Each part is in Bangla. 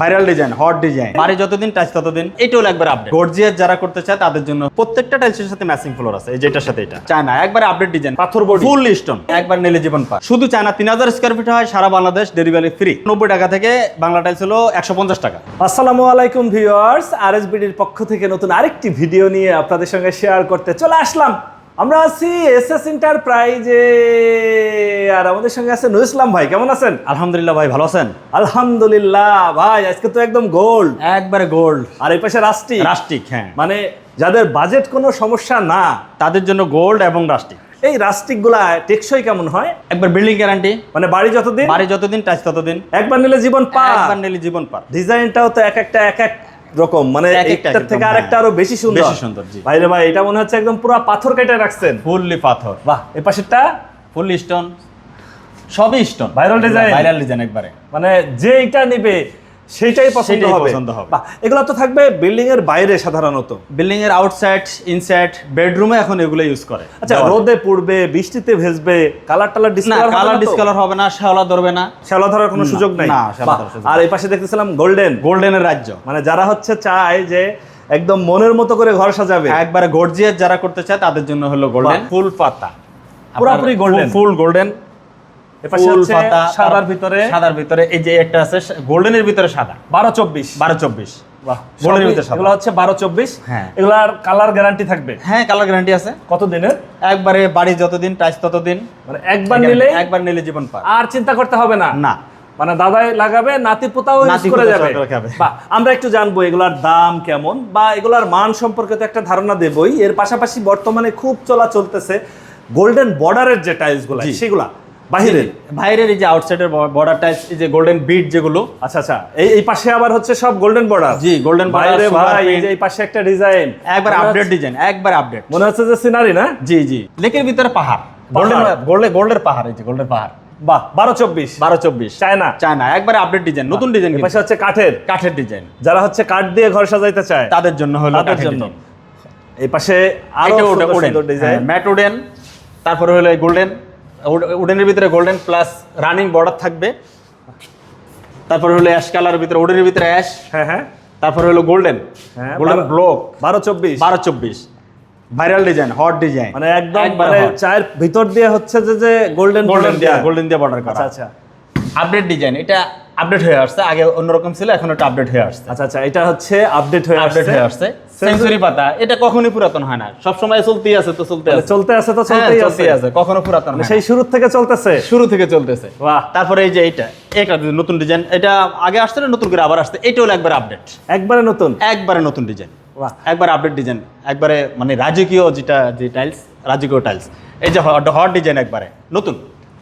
Viral design, hot design. বাড়ি যতদিন টাইলস ততদিন এটাও একবার আপডেট গর্জিয়াস যারা করতে চায় তাদের জন্য প্রত্যেকটা টাইলসের সাথে ম্যাচিং ফ্লোর আছে, এই যেটার সাথে এটা। চায়না একবার আপডেট ডিজাইন পাথর body। ফুল স্টোন একবার নিলে জীবন পা শুধু চায়না তিন হাজার স্কোয়ার ফিট হয়, সারা বাংলাদেশ ডেলিভারি ফ্রি নব্বই টাকা থেকে বাংলা টাইলস হলো একশো পঞ্চাশ টাকা। আসসালামু আলাইকুম ভিউয়ার্স আরএসবিডির পক্ষ থেকে নতুন আরেকটি ভিডিও নিয়ে আপনাদের সঙ্গে শেয়ার করতে চলে আসলাম। আমরা আছি এসএস এন্টারপ্রাইজে আর আমাদের সঙ্গে আছে নুর ইসলাম ভাই কেমন আছেন? আলহামদুলিল্লাহ ভাই ভালো আছেন? আলহামদুলিল্লাহ ভাই আজকে তো একদম গোল্ড একবারে গোল্ড আর এই পাশে রাস্টি রাস্টিক হ্যাঁ। মানে যাদের বাজেট কোনো সমস্যা না তাদের জন্য গোল্ড এবং রাস্টিক এই রাস্টিকগুলা টেকসই কেমন হয়? একবার বিল্ডিং গ্যারান্টি মানে বাড়ি যতদিন? বাড়ি যতদিন টাইলস ততদিন। একবার নিলে জীবন পা একবার নিলে জীবন পার। ডিজাইনটাও তো এক একটা এক এক রকম মানে একটার থেকে আরেকটা হ্যাঁ। আরও বেশি সুন্দর। বেশি সুন্দর, জি। ভাই রে ভাই এটা মনে হচ্ছে একদম পুরো পাথর কেটে রাখছেন। ফুললি পাথর। বাহ এই পাশেরটা? Fully stone. সবই stone. Viral design viral design একবারে। মানে যে এটা নিবে সেইটাই পছন্দ হবে। পছন্দ হবে। এগুলো তো থাকবে বিল্ডিং এর বাইরে সাধারণত। বিল্ডিং এর আউটসাইড ইনসাইড বেডরুমে এখন এগুলো ইউজ করে। আচ্ছা রোদে পড়বে বৃষ্টিতে ভেজবে কালার টালার না ডিসকালার কালার ডিসকালার হবে না শ্যাওলা ধরবে না। শ্যাওলা ধরার কোনো সুযোগ নাই? না, আর এই পাশে দেখতেছিলাম গোল্ডেন গোল্ডেনের রাজ্য। মানে যারা হচ্ছে চায় যে একদম মনের মতো করে ঘর সাজাবে। একবারে গর্জিয়াস যারা করতে চায় তাদের জন্য হলো গোল্ডেন ফুল পাতা। পুরোপুরি গোল্ডেন ফুল গোল্ডেন সাদার ভিতরে। সাদার ভিতরে এই যে একটা আছে গোল্ডেনের ভিতরে সাদা। বারো চব্বিশ। বারো চব্বিশ। গোল্ডেনের ভিতরে সাদা। হচ্ছে বারো চব্বিশ। হ্যাঁ। এগুলার কালার গ্যারান্টি থাকবে? হ্যাঁ কালার গ্যারান্টি আছে। কত দিনের? একবারে বাড়ি যতদিন ততদিন। মানে একবার নিলে একবার নিলে জীবন পার। আর চিন্তা করতে হবে না। না। মানে দাদাই লাগাবে নাতি পোতাও ইউজ করে যাবে। বা আমরা একটু জানব এগুলার দাম কেমন বা এগুলার মান সম্পর্কে তো একটা ধারণা দেবই। এর পাশাপাশি বর্তমানে খুব চলা চলতেছে গোল্ডেন বর্ডারের যে টাইলসগুলা সেগুলা। বাহিরের? বাইরের এই যে আউটসাইডের বর্ডার টাইলস এই যে গোল্ডেন বিট যেগুলো। আচ্ছা আচ্ছা। এই এই পাশে আবার হচ্ছে সব গোল্ডেন বর্ডার জি গোল্ডেন বাইরে ভাই এই যে এই পাশে একটা ডিজাইন একবার আপডেট ডিজাইন একবার আপডেট মনে হচ্ছে যে সিনারি না? জি জি। লেকের ভিতরে পাহাড়। গোল্ডেন গোল্ডেন গোল্ডের পাহাড় এই যে গোল্ডেন পাহাড়। বাহ বারো চব্বিশ। বারো চব্বিশ। চায়না। চায়না একবার আপডেট ডিজাইন নতুন ডিজাইন এই পাশে হচ্ছে কাঠের। কাঠের ডিজাইন যারা হচ্ছে কাঠ দিয়ে ঘর সাজাইতে চায়। তাদের জন্য হলো তাদের জন্য। এই পাশে আরও ম্যাট উডেন তারপরে হলো গোল্ডেন উডেনের ভিতরে গোল্ডেন প্লাস রানিং বর্ডার থাকবে। তারপরে হলো অ্যাশ কালারের ভিতরে উডেনের ভিতরে অ্যাশ হ্যাঁ হ্যাঁ। তারপরে হলো গোল্ডেন হ্যাঁ, গোল্ডেন ব্লক বারো চব্বিশ। বারো চব্বিশ। ভাইরাল ডিজাইন হট ডিজাইন মানে একদম মানে। চায়ের ভিতর দিয়ে হচ্ছে যে যে গোল্ডেন গোল্ডেন দিয়ে গোল্ডেন দিয়ে বর্ডার করা। আচ্ছা আচ্ছা। আপডেট ডিজাইন এটা আপডেট হয়ে আসছে। আগে অন্যরকম ছিল এখন এটা আপডেট হয়ে আসছে। আচ্ছা আচ্ছা এটা হচ্ছে আপডেট হয়ে আপডেট হয়ে আসছে। সেঞ্চুরি পাতা এটা কখনোই পুরাতন হয় না। সব সময় চলতেই আছে তো চলতে মানে আছে। চলতে আছে তো হ্যাঁ, চলতেই আছে। আছে কখনো পুরাতন মানে হয় সেই শুরু থেকে চলতেছে। শুরু থেকে চলতেছে। বাহ। তারপরে এই যে এইটা এটা নতুন ডিজাইন এটা আগে আসছে না নতুন করে আবার আসছে? এটা হলো একবার আপডেট একবারে নতুন? একবারে নতুন ডিজাইন। বাহ। একবার আপডেট ডিজাইন। একবারে মানে রাজকীয় যেটা যে টাইলস রাজকীয় টাইলস এই যে হট ডিজাইন একবারে নতুন।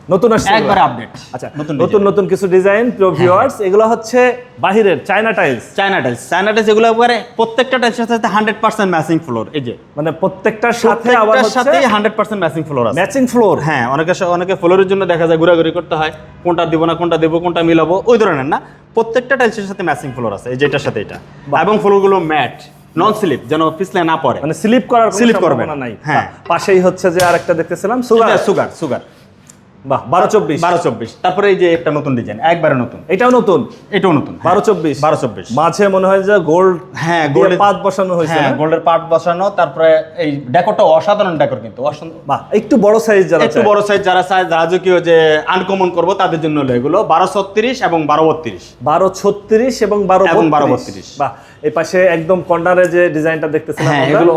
নতুন আসছে একবারে। আপডেট আচ্ছা নতুন নতুন নতুন কিছু ডিজাইন প্রিয় ভিউয়ার্স এগুলো হচ্ছে বাহিরের China tiles China tiles China tiles এগুলো একবারে প্রত্যেকটা টাইলসের সাথে হান্ড্রেড পার্সেন্ট ম্যাচিং ফ্লোর এই যে। মানে প্রত্যেকটার সাথে আবার হচ্ছে সাথে হান্ড্রেড পার্সেন্ট ম্যাচিং ফ্লোর আছে। ম্যাচিং ফ্লোর হ্যাঁ অনেকে অনেকে ফ্লোরের জন্য দেখা যায় ঘোরাঘুরি করতে হয় কোনটা দিব না কোনটা দেবো কোনটা মিলাবো ওই ধরনের না। প্রত্যেকটা টাইলসের সাথে ম্যাচিং ফ্লোর আছে এই যেটার সাথে এটা। এবং ফ্লোরগুলো ম্যাট নন স্লিপ যেন পিছলে না পড়ে। মানে স্লিপ করার স্লিপ করবে না। নাই। হ্যাঁ। পাশেই হচ্ছে যে আরেকটা দেখতেছিলাম সুগার সুগার সুগার বাহ বারো চব্বিশ। বারো চব্বিশ। তারপরে এই যে একটা নতুন ডিজাইন একবারে নতুন। এটাও নতুন? এটাও নতুন বারো চব্বিশ। বারো চব্বিশ। মাঝে মনে হয় যে গোল্ড হ্যাঁ গোল্ডের পাত বসানো হয়েছে হ্যাঁ গোল্ডের পার্ট বসানো তারপরে এই ডেকোরটা অসাধারণ ডেকোর কিন্তু বাহ একটু বড় সাইজ যারা একটু বড় সাইজ যারা চায় রাজকীয় যে আনকমন করব তাদের জন্য হলো এগুলো। বারো ছত্রিশ এবং বারো বত্রিশ। বারো ছত্রিশ এবং বারো এবং বারো বত্রিশ। বাহ এই পাশে একদম কর্নারে যে ডিজাইনটা দেখতেছিলাম হ্যাঁ এগুলো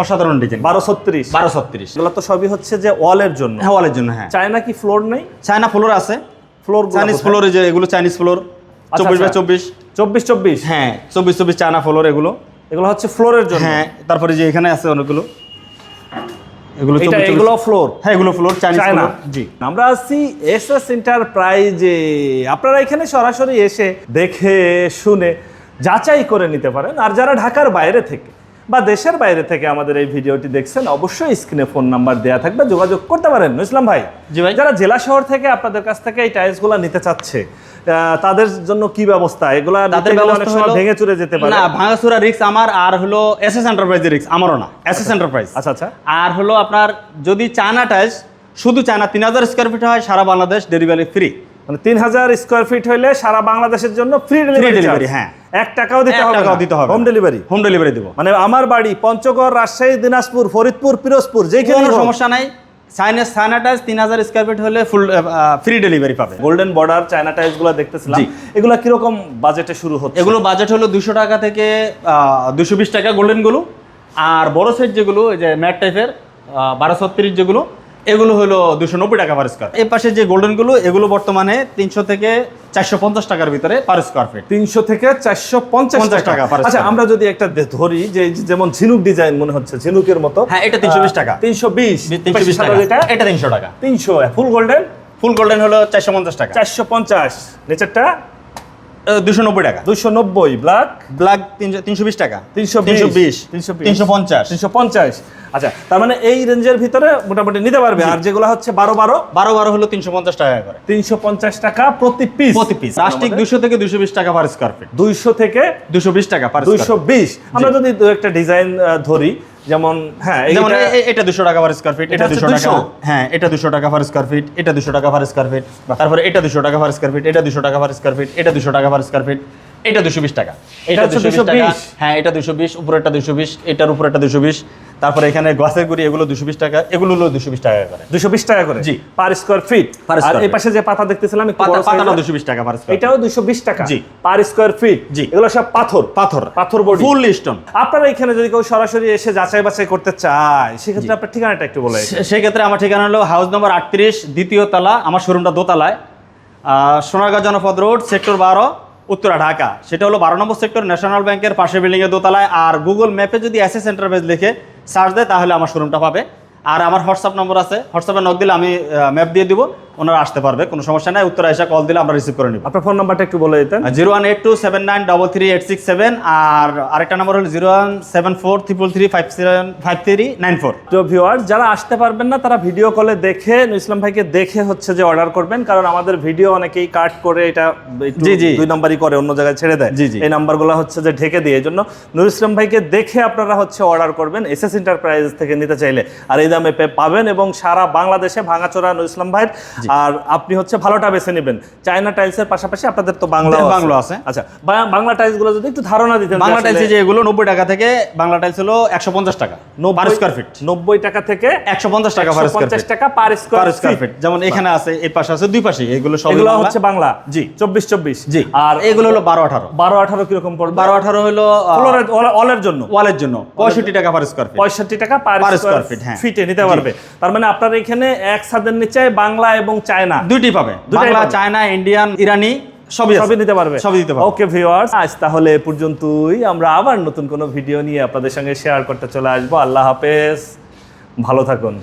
অসাধারণ ডিজাইন বারো ছত্রিশ। বারো ছত্রিশ। এগুলো তো সবই হচ্ছে যে ওয়ালের জন্য। হ্যাঁ ওয়ালের জন্য হ্যাঁ। চায়না কি ফ্লোর নেই? চায়না ফ্লোর আছে। ফ্লোর চাইনিজ ফ্লোর যে এগুলো চাইনিজ ফ্লোর চব্বিশ বাই আচ্ছা। চব্বিশ। চব্বিশ চব্বিশ? হ্যাঁ চব্বিশ চব্বিশ চায়না ফ্লোর এগুলো। এগুলো হচ্ছে ফ্লোরের জন্য? হ্যাঁ তারপরে যে এখানে আছে অনেকগুলো। এগুলো এগুলো ফ্লোর হ্যাঁ এগুলো ফ্লোর চায়না জি। আমরা আছি এস এস এন্টারপ্রাইজে আপনারা এখানে সরাসরি এসে দেখে শুনে যাচাই করে নিতে পারেন। আর যারা ঢাকার বাইরে থেকে বা দেশের বাইরে থেকে আমাদের এই ভিডিওটি দেখছেন অবশ্যই স্ক্রিনে ফোন নাম্বার দেওয়া থাকবে যোগাযোগ করতে পারেন। ইসলাম ভাই জি ভাই। যারা জেলা শহর থেকে আপনাদের কাছ থেকে এই টাইলসগুলো নিতে চাচ্ছে তাদের জন্য কি ব্যবস্থা? এগুলা তাদের ব্যবস্থা ভেঙে চুরে যেতে পারে। না ভাঙাচুরা রিস্ক আমার আর হলো এসএস এন্টারপ্রাইজের রিস্ক আমারও না। এসএস এন্টারপ্রাইজ আচ্ছা আচ্ছা। আর হলো আপনার যদি চায়না টাইলস শুধু চায়না তিন হাজার স্কোয়ার ফিট হয় সারা বাংলাদেশ ডেলিভারি ফ্রি মানে তিন হাজার স্কোয়ার ফিট হইলে সারা বাংলাদেশের জন্য ফ্রি ডেলিভারি হ্যাঁ। এক টাকাও দিতে হবে টাকাও দিতে হবে হোম ডেলিভারি হোম ডেলিভারি দেবো। মানে আমার বাড়ি পঞ্চগড় রাজশাহী দিনাজপুর ফরিদপুর পিরোজপুর যেখানে কোনো সমস্যা নাই। সাইনাস সাইনাটাইজ তিন হাজার স্কোয়ার ফিট হলে ফুল ফ্রি ডেলিভারি পাবে। গোল্ডেন বর্ডার চায়না টাইলসগুলো দেখতেছিলাম। এগুলা কীরকম বাজেটে শুরু হচ্ছে? এগুলো বাজেট হলো দুশো টাকা থেকে দুশো বিশ টাকা গোল্ডেনগুলো আর বড় সেট যেগুলো যে ম্যাট টাইপের বারো ছত্রিশ যেগুলো এগুলো হলো দুশো নব্বই টাকা পার স্কোয়ার এই পাশে যে গোল্ডেনগুলো এগুলো বর্তমানে তিনশো থেকে চারশো পঞ্চাশ টাকার ভিতরে পার স্কোয়ার ফিট তিনশো থেকে চারশো পঞ্চাশ টাকা। আচ্ছা আমরা যদি একটা ধরি যে যেমন ঝিনুক ডিজাইন মনে হচ্ছে ঝিনুকের মতো। হ্যাঁ, এটা 320 টাকা। তিনশো বিশ তিনশো বিশ টাকা। এটা? তিনশো টাকা। তিনশো ফুল গোল্ডেন ফুল গোল্ডেন হলো চারশো পঞ্চাশ টাকা। চারশো পঞ্চাশ। নিচেরটা দুশো নব্বই টাকা। দুশো নব্বই ব্ল্যাক ব্ল্যাক তিনশো তিনশো বিশ টাকা। তিনশো তিনশো বিশ তিনশো তিনশো পঞ্চাশ। তিনশো পঞ্চাশ। আচ্ছা তার মানে এই রেঞ্জের ভিতরে মোটামুটি নিতে পারবে। আর যেগুলো হচ্ছে বারো বারো? বারো বারো হলো তিনশো পঞ্চাশ টাকা করে। তিনশো পঞ্চাশ টাকা প্রতি পিস প্রতি পিস প্লাস্টিক দুশো থেকে দুশো বিশ টাকা পার স্কোয়ার ফিট দুইশো থেকে দুশো বিশ টাকা পার দুইশো বিশ। আমরা যদি দু একটা ডিজাইন ধরি যেমন হ্যাঁ যেমন এটা দুশো টাকা পার স্কোয়ার ফিট এটা এটা দুশো টাকা। হ্যাঁ এটা দুশো টাকা পার স্কোয়ার ফিট এটা দুশো টাকা পার স্কোয়ার ফিট তারপরে এটা দুশো টাকা পার স্কোয়ার ফিট এটা দুশো টাকা পার স্কোয়ার ফিট এটা দুশো টাকা পার স্কোয়ার ফিট এটা দুশো বিশ টাকা। এটা দুশো টাকা। হ্যাঁ এটা দুশো বিশ উপরেরটা দুশো বিশ এটার উপরেরটা দুশো বিশ। তারপরে এখানে গ্লাসের গুড়ি এগুলো দুশো বিশ টাকা এগুলো হলো দুশো বিশ টাকা করে। দুশো বিশ টাকা করে? জি। Per square fit? আর এই পাশে যে পাতা দেখতেছিলাম পাতাটা দুশো বিশ টাকা পার স্কোয়ার এটাও দুশো বিশ টাকা। জি। Per square feet? জি। এগুলো সব পাথর। পাথর। পাথর বডি। ফুল স্টোন আপনারা এখানে যদি কেউ সরাসরি এসে যাচাই বাছাই করতে চায় সেক্ষেত্রে আপনার ঠিকানাটা একটু বলে সেক্ষেত্রে আমার ঠিকানা হলো হাউস নম্বর আটত্রিশ দ্বিতীয় তলা আমার শোরুমটা দোতলায়। সোনারগাঁ জনপদ রোড সেক্টর বারো উত্তরা, ঢাকা। সেটা হলো বারো নম্বর সেক্টর ন্যাশনাল ব্যাংকের পাশে বিল্ডিংয়ের দোতলায়। আর গুগল ম্যাপে যদি অ্যাসেস এন্টারপ্রাইজ লিখে সার্চ দেয়, তাহলে আমার শোরুমটা পাবে। আর আমার হোয়াটসঅ্যাপ নম্বর আছে। হোয়াটসঅ্যাপে নক দিলে আমি ম্যাপ দিয়ে দিব। ওনারা আসতে পারবে কোনো সমস্যা নাই। উত্তরা এসে কল দিলে আমরা রিসিভ করে নিব। আপনার ফোন নাম্বারটা একটু বলে দিতেন। Zero one eight two seven nine double three eight six seven আর আরেকটা নম্বর হলো zero one seven four triple three five seven five three nine four. তো ভিউয়ার যারা আসতে পারবেন না তারা ভিডিও কলে দেখে ইসলাম ভাইকে দেখে হচ্ছে যে অর্ডার করবেন কারণ আমাদের ভিডিও অনেকেই কাট করে এটা জি, জি। দুই নাম্বারই করে অন্য জায়গায় ছেড়ে দেয়। জি, জি। এই নাম্বারগুলো হচ্ছে যে ঢেকে দিয়ে এই জন্য নুর ইসলাম ভাইকে দেখে আপনারা হচ্ছে অর্ডার করবেন এস এস এন্টারপ্রাইজ থেকে নিতে চাইলে। আর এই দামে পাবেন এবং সারা বাংলাদেশে ভাঙাচোরা নুর ইসলাম ভাইয়ের আর আপনি হচ্ছে ভালোটা বেছে নেবেন। চায়না টাইলসের পাশাপাশি আপনাদের তো বাংলা বাংলো আছে। আচ্ছা বাংলা টাইলসগুলো যদি একটু ধারণা দিতেন বাংলা টাইলস যে এগুলো নব্বই টাকা থেকে বাংলা টাইলস হলো একশো পঞ্চাশ টাকা পার স্কোয়ার ফিট নব্বই টাকা থেকে একশো পঞ্চাশ টাকা পার স্কোয়ার ফিট টাকা পার স্কোয়ার স্কোয়ার ফিট যেমন এখানে আছে এই পাশে আছে দুই পাশে এগুলো সব এগুলো হচ্ছে বাংলা। জি। চব্বিশ চব্বিশ। জি। আর এগুলো হলো বারো আঠারো। বারো আঠারো কীরকম পড়বে? বারো আঠারো হলো অলের জন্য। ওয়ালের জন্য। পঁয়ষট্টি টাকা পার স্কোয়ার ফিট পঁয়ষট্টি টাকা পার স্কোয়ার হ্যাঁ। ফিটে নিতে পারবে। তার মানে আপনার এখানে এক ছাদের নিচে বাংলা এবং চায়না। দুইটি পাবে। বাংলা চায়না ইন্ডিয়ান ইরানি সবই সবই নিতে পারবে। সবই দিতে পারবে। ওকে ভিউয়ার্স আজ তাহলে এ পর্যন্তই। আমরা আবার নতুন কোনো ভিডিও নিয়ে আপনাদের সঙ্গে শেয়ার করতে চলে আসব। আল্লাহ হাফেজ। ভালো থাকুন।